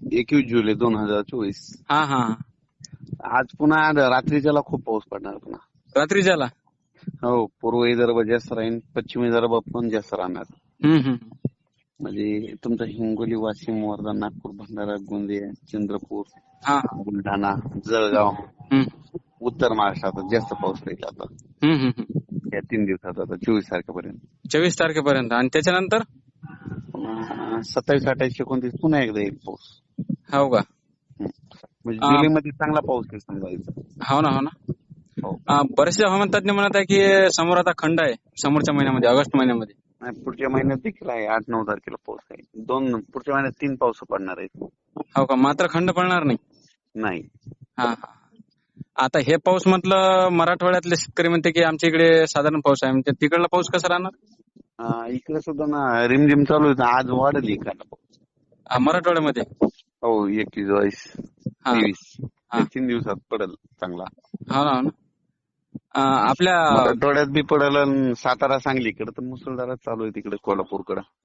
एकवीस जुलै दोन हजार चोवीस. हा हा. आज पुन्हा रात्रीच्याला खूप पाऊस पडणार पुन्हा. रात्रीच्याला? हो पूर्व विदर्भ जास्त राहील पश्चिम विदर्भ पण जास्त राहणार. हम्म हम्म म्हणजे तुमचा हिंगोली वाशिम वर्धा नागपूर भंडारा गोंदिया चंद्रपूर हा. बुलढाणा जळगाव हम्म. उत्तर महाराष्ट्रात जास्त पाऊस राहील आता. हम्म हम्म हम्म. या तीन दिवसात आता चोवीस तारखेपर्यंत. चोवीस तारखेपर्यंत. आणि त्याच्यानंतर? सत्तावीस अठ्ठावीस एकोणतीस पुन्हा एकदा येईल पाऊस. हो का. म्हणजे आ- जुलैमध्ये चांगला पाऊस आहे समजायचा हो ना हो ना. हो. अं, बरेचसे हवामान तज्ञ म्हणत आहे की समोर आता खंड आहे समोरच्या महिन्यामध्ये ऑगस्ट महिन्यामध्ये. आणि पुढच्या महिन्यात देखील आहे आठ नऊ तारखेला पाऊस आहे. दोन पुढच्या महिन्यात तीन पाऊस पडणार आहेत. हो का? मात्र खंड पडणार नाही? नाही. हा हा. आता हे पाऊस म्हटलं मराठवाड्यातले शेतकरी म्हणते की आमच्या इकडे साधारण पाऊस आहे. म्हणजे तिकडला पाऊस कसा राहणार? इकडे सुद्धा ना रिमझिम चालू आहे आज वाढेल हा, मराठवाड्यामध्ये? हो एकवीस बावीस हा. तेवीस तीन दिवसात पडेल चांगला. हो ना आपल्या मराठवाड्यात बी पडेल आणि सातारा सांगली इकडे तर मुसळधारात चालू आहे तिकडे कोल्हापूरकडे.